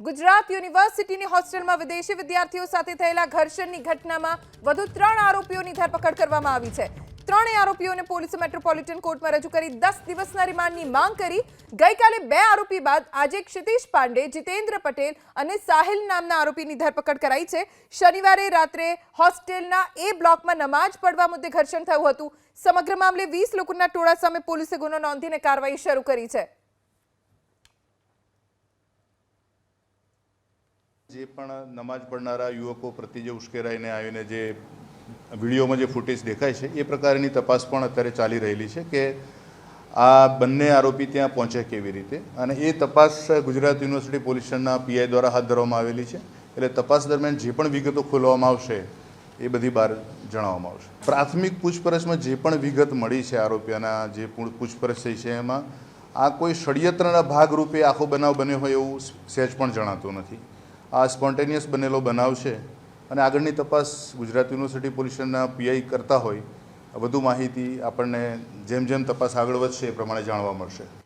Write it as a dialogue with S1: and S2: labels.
S1: ગુજરાત યુનિવર્સિટીની હોસ્ટેલમાં વિદેશી વિદ્યાર્થીઓ સાથે થયેલા ઘર્ષણની ઘટનામાં વધુ ત્રણ આરોપીઓની ધરપકડ કરવામાં આવી છે. ત્રણેય આરોપીઓને પોલીસે મેટ્રોપોલિટન કોર્ટમાં રજૂ કરી દસ દિવસના રિમાન્ડની માંગ કરી. ગઈકાલે બે આરોપી બાદ આજે ક્ષિતિશ પાંડે, જીતેન્દ્ર પટેલ અને સાહિલ નામના આરોપીની ધરપકડ કરાઈ છે. શનિવારે રાત્રે હોસ્ટેલના એ બ્લોકમાં નમાજ પડવા મુદ્દે ઘર્ષણ થયું હતું. સમગ્ર મામલે વીસ લોકોના ટોળા સામે પોલીસે ગુનો નોંધીને કાર્યવાહી શરૂ કરી છે.
S2: જે પણ નમાજ પડનારા યુવકો પ્રત્યે જે ઉશ્કેરાઈને આવીને જે વિડીયોમાં જે ફૂટેજ દેખાય છે, એ પ્રકારની તપાસ પણ અત્યારે ચાલી રહેલી છે કે આ બંને આરોપી ત્યાં પહોંચે કેવી રીતે? અને એ તપાસ ગુજરાત યુનિવર્સિટી પોલીસ પીઆઈ દ્વારા હાથ ધરવામાં આવેલી છે. એટલે તપાસ દરમિયાન જે પણ વિગતો ખોલવામાં આવશે, એ બધી બહાર જણાવવામાં આવશે. પ્રાથમિક પૂછપરછમાં જે પણ વિગત મળી છે આરોપીઓના, જે પૂછપરછ થઈ છે એમાં, આ કોઈ ષડયંત્રના ભાગરૂપે આખો બનાવ બન્યો હોય એવું સહેજ પણ જણાતું નથી. આ સ્પોન્ટેનિયસ બનેલો બનાવ છે અને આગળની તપાસ ગુજરાત યુનિવર્સિટી પોલીસ પીઆઈ કરતા હોય વધુ માહિતી આપણને જેમ જેમ તપાસ આગળ વધશે એ પ્રમાણે જાણવા મળશે.